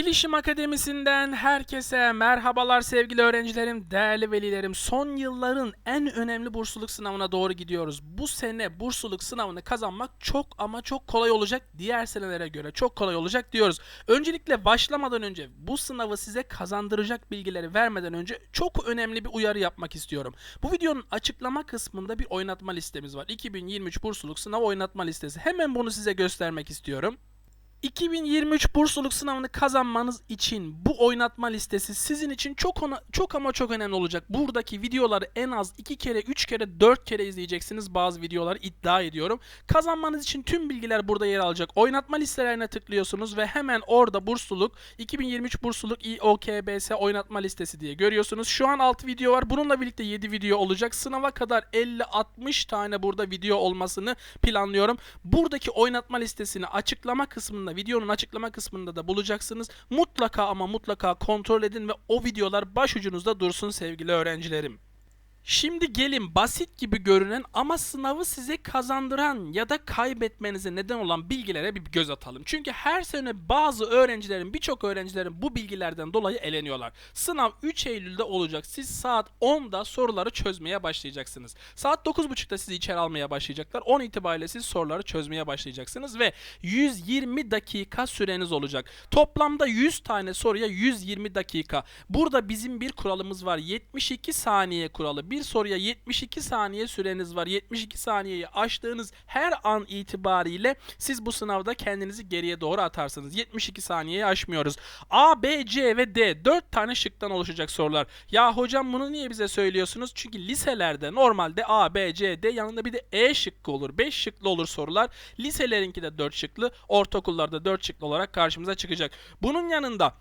Bilişim Akademisi'nden herkese merhabalar sevgili öğrencilerim, değerli velilerim. Son yılların en önemli bursluluk sınavına doğru gidiyoruz. Bu sene bursluluk sınavını kazanmak çok ama çok kolay olacak. Diğer senelere göre çok kolay olacak diyoruz. Öncelikle başlamadan önce bu sınavı size kazandıracak bilgileri vermeden önce çok önemli bir uyarı yapmak istiyorum. Bu videonun açıklama kısmında bir oynatma listemiz var. 2023 bursluluk sınav oynatma listesi. Hemen bunu size göstermek istiyorum. 2023 bursluluk sınavını kazanmanız için bu oynatma listesi sizin için çok ona, çok ama çok önemli olacak. Buradaki videoları en az 2 kere, 3 kere, 4 kere izleyeceksiniz. Bazı videoları iddia ediyorum. Kazanmanız için tüm bilgiler burada yer alacak. Oynatma listelerine tıklıyorsunuz ve hemen orada bursluluk 2023 bursluluk İOKBS oynatma listesi diye görüyorsunuz. Şu an 6 video var. Bununla birlikte 7 video olacak. Sınava kadar 50-60 tane burada video olmasını planlıyorum. Buradaki oynatma listesini açıklama kısmında videonun açıklama kısmında da bulacaksınız. Mutlaka ama mutlaka kontrol edin ve o videolar başucunuzda dursun sevgili öğrencilerim. Şimdi gelin basit gibi görünen ama sınavı size kazandıran ya da kaybetmenize neden olan bilgilere bir göz atalım. Çünkü her sene bazı öğrencilerin, birçok öğrencilerin bu bilgilerden dolayı eleniyorlar. Sınav 3 Eylül'de olacak. Siz saat 10'da soruları çözmeye başlayacaksınız. Saat 9.30'da sizi içeri almaya başlayacaklar. 10 itibariyle siz soruları çözmeye başlayacaksınız ve 120 dakika süreniz olacak. Toplamda 100 tane soruya 120 dakika. Burada bizim bir kuralımız var. 72 saniye kuralı. Bir soruya 72 saniye süreniz var. 72 saniyeyi aştığınız her an itibariyle siz bu sınavda kendinizi geriye doğru atarsınız. 72 saniyeyi aşmıyoruz. A, B, C ve D 4 tane şıktan oluşacak sorular. Ya hocam bunu niye bize söylüyorsunuz? Çünkü liselerde normalde A, B, C, D yanında bir de E şıkkı olur. 5 şıklı olur sorular. Liselerinki de 4 şıklı, ortaokullarda 4 şıklı olarak karşımıza çıkacak. Bunun yanında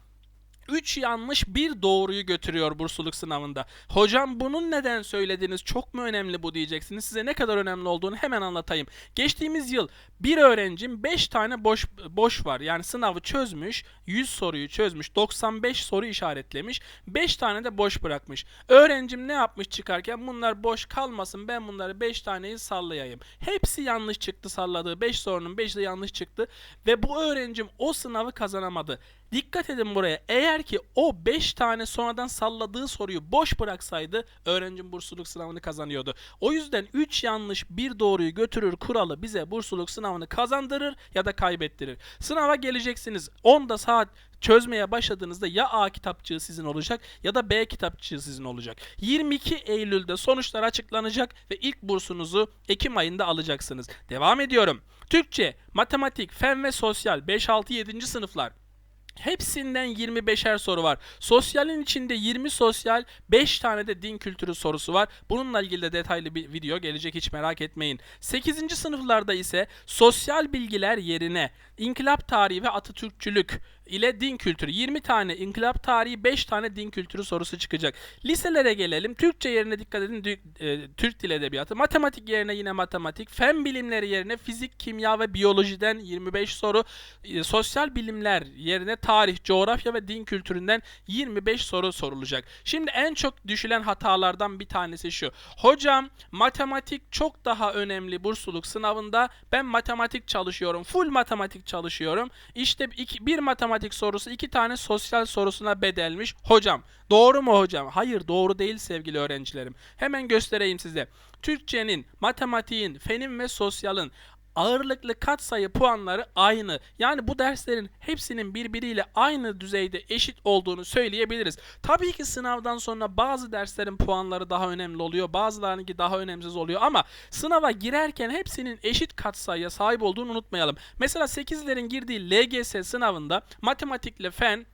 3 yanlış bir doğruyu götürüyor bursluluk sınavında. Hocam bunun neden söylediğiniz çok mu önemli bu diyeceksiniz. Size ne kadar önemli olduğunu hemen anlatayım. Geçtiğimiz yıl bir öğrencim 5 tane boş boş var. Yani sınavı çözmüş, 100 soruyu çözmüş, 95 soru işaretlemiş, 5 tane de boş bırakmış. Öğrencim ne yapmış çıkarken bunlar boş kalmasın ben bunları 5 taneyi sallayayım. Hepsi yanlış çıktı salladığı 5 sorunun 5'i de yanlış çıktı ve bu öğrencim o sınavı kazanamadı. Dikkat edin buraya. Eğer ki o 5 tane sonradan salladığı soruyu boş bıraksaydı öğrencim bursluluk sınavını kazanıyordu. O yüzden 3 yanlış bir doğruyu götürür kuralı bize bursluluk sınavını kazandırır ya da kaybettirir. Sınava geleceksiniz. 10'da saat çözmeye başladığınızda ya A kitapçığı sizin olacak ya da B kitapçığı sizin olacak. 22 Eylül'de sonuçlar açıklanacak ve ilk bursunuzu Ekim ayında alacaksınız. Devam ediyorum. Türkçe, matematik, fen ve sosyal 5 6 7. sınıflar Hepsinden 25'er soru var. Sosyalin içinde 20 sosyal, 5 tane de din kültürü sorusu var. Bununla ilgili de detaylı bir video gelecek hiç merak etmeyin. 8. sınıflarda ise sosyal bilgiler yerine inkılap tarihi ve Atatürkçülük ile din kültürü 20 tane inkılap tarihi 5 tane din kültürü sorusu çıkacak. Liselere gelelim. Türkçe yerine dikkat edin e, Türk dil edebiyatı. Matematik yerine yine matematik. Fen bilimleri yerine fizik, kimya ve biyolojiden 25 soru. E, sosyal bilimler yerine tarih, coğrafya ve din kültüründen 25 soru sorulacak. Şimdi en çok düşülen hatalardan bir tanesi şu. Hocam matematik çok daha önemli bursluluk sınavında. Ben matematik çalışıyorum. Full matematik çalışıyorum. İşte iki, bir matematik sorusu iki tane sosyal sorusuna bedelmiş. Hocam doğru mu hocam? Hayır doğru değil sevgili öğrencilerim. Hemen göstereyim size. Türkçenin, matematiğin, fenin ve sosyalın ağırlıklı katsayı puanları aynı. Yani bu derslerin hepsinin birbiriyle aynı düzeyde eşit olduğunu söyleyebiliriz. Tabii ki sınavdan sonra bazı derslerin puanları daha önemli oluyor. Bazılarınki daha önemsiz oluyor ama sınava girerken hepsinin eşit katsayıya sahip olduğunu unutmayalım. Mesela 8'lerin girdiği LGS sınavında matematikle fen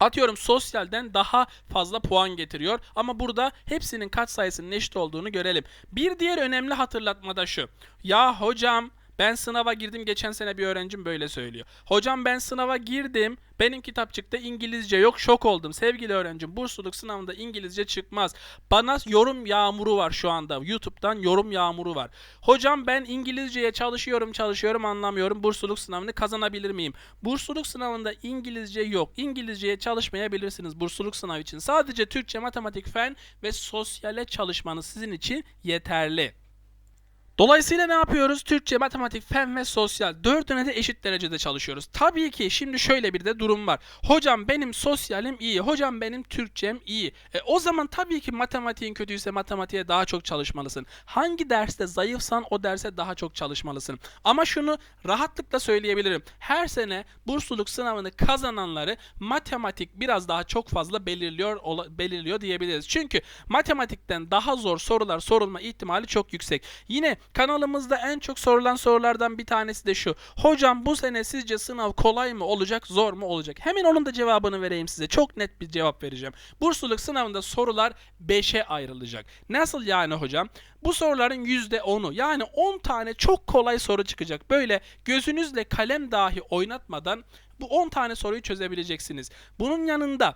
Atıyorum sosyalden daha fazla puan getiriyor ama burada hepsinin katsayısının eşit olduğunu görelim. Bir diğer önemli hatırlatma da şu. Ya hocam ben sınava girdim geçen sene bir öğrencim böyle söylüyor. Hocam ben sınava girdim. Benim kitapçıkta İngilizce yok şok oldum. Sevgili öğrencim bursluluk sınavında İngilizce çıkmaz. Bana yorum yağmuru var şu anda. YouTube'dan yorum yağmuru var. Hocam ben İngilizceye çalışıyorum çalışıyorum anlamıyorum. Bursluluk sınavını kazanabilir miyim? Bursluluk sınavında İngilizce yok. İngilizceye çalışmayabilirsiniz bursluluk sınavı için. Sadece Türkçe, matematik, fen ve sosyale çalışmanız sizin için yeterli. Dolayısıyla ne yapıyoruz? Türkçe, matematik, fen ve sosyal dördüne de eşit derecede çalışıyoruz. Tabii ki şimdi şöyle bir de durum var. Hocam benim sosyalim iyi, hocam benim Türkçem iyi. E, o zaman tabii ki matematiğin kötüyse matematiğe daha çok çalışmalısın. Hangi derste zayıfsan o derse daha çok çalışmalısın. Ama şunu rahatlıkla söyleyebilirim. Her sene bursluluk sınavını kazananları matematik biraz daha çok fazla belirliyor belirliyor diyebiliriz. Çünkü matematikten daha zor sorular sorulma ihtimali çok yüksek. Yine kanalımızda en çok sorulan sorulardan bir tanesi de şu. Hocam bu sene sizce sınav kolay mı olacak, zor mu olacak? Hemen onun da cevabını vereyim size. Çok net bir cevap vereceğim. Bursluluk sınavında sorular 5'e ayrılacak. Nasıl yani hocam? Bu soruların %10'u yani 10 tane çok kolay soru çıkacak. Böyle gözünüzle kalem dahi oynatmadan bu 10 tane soruyu çözebileceksiniz. Bunun yanında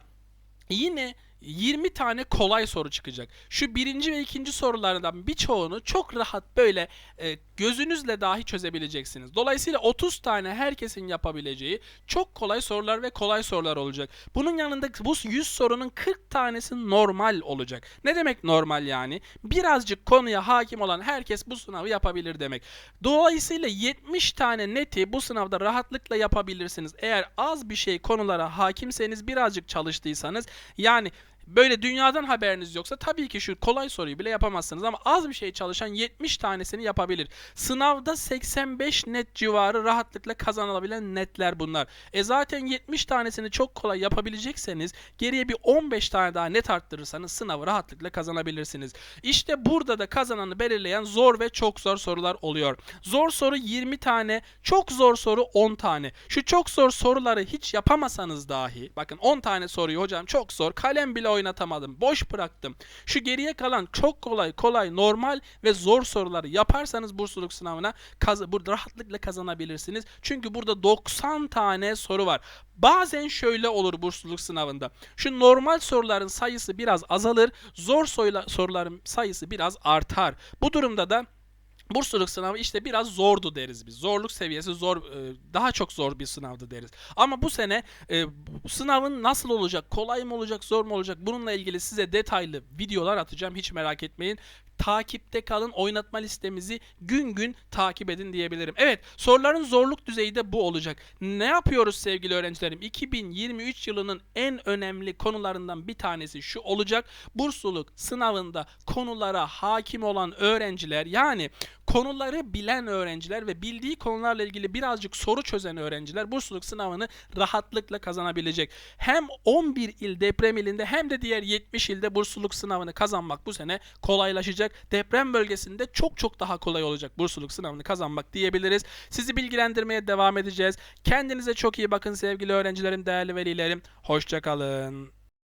yine 20 tane kolay soru çıkacak. Şu birinci ve ikinci sorulardan birçoğunu çok rahat böyle e, gözünüzle dahi çözebileceksiniz. Dolayısıyla 30 tane herkesin yapabileceği çok kolay sorular ve kolay sorular olacak. Bunun yanında bu 100 sorunun 40 tanesi normal olacak. Ne demek normal yani? Birazcık konuya hakim olan herkes bu sınavı yapabilir demek. Dolayısıyla 70 tane neti bu sınavda rahatlıkla yapabilirsiniz. Eğer az bir şey konulara hakimseniz birazcık çalıştıysanız yani böyle dünyadan haberiniz yoksa tabii ki şu kolay soruyu bile yapamazsınız ama az bir şey çalışan 70 tanesini yapabilir. Sınavda 85 net civarı rahatlıkla kazanılabilen netler bunlar. E zaten 70 tanesini çok kolay yapabilecekseniz geriye bir 15 tane daha net arttırırsanız sınavı rahatlıkla kazanabilirsiniz. İşte burada da kazananı belirleyen zor ve çok zor sorular oluyor. Zor soru 20 tane, çok zor soru 10 tane. Şu çok zor soruları hiç yapamasanız dahi, bakın 10 tane soruyu hocam çok zor, kalem bile oynatamadım, boş bıraktım. Şu geriye kalan çok kolay, kolay, normal ve zor soruları yaparsanız bursluluk sınavına kaz burada rahatlıkla kazanabilirsiniz. Çünkü burada 90 tane soru var. Bazen şöyle olur bursluluk sınavında. Şu normal soruların sayısı biraz azalır, zor soruların sayısı biraz artar. Bu durumda da Bursluluk sınavı işte biraz zordu deriz biz. Zorluk seviyesi zor, e, daha çok zor bir sınavdı deriz. Ama bu sene e, sınavın nasıl olacak, kolay mı olacak, zor mu olacak bununla ilgili size detaylı videolar atacağım. Hiç merak etmeyin. Takipte kalın, oynatma listemizi gün gün takip edin diyebilirim. Evet, soruların zorluk düzeyi de bu olacak. Ne yapıyoruz sevgili öğrencilerim? 2023 yılının en önemli konularından bir tanesi şu olacak. Bursluluk sınavında konulara hakim olan öğrenciler yani konuları bilen öğrenciler ve bildiği konularla ilgili birazcık soru çözen öğrenciler bursluluk sınavını rahatlıkla kazanabilecek. Hem 11 il deprem ilinde hem de diğer 70 ilde bursluluk sınavını kazanmak bu sene kolaylaşacak. Deprem bölgesinde çok çok daha kolay olacak bursluluk sınavını kazanmak diyebiliriz. Sizi bilgilendirmeye devam edeceğiz. Kendinize çok iyi bakın sevgili öğrencilerim, değerli velilerim. Hoşçakalın.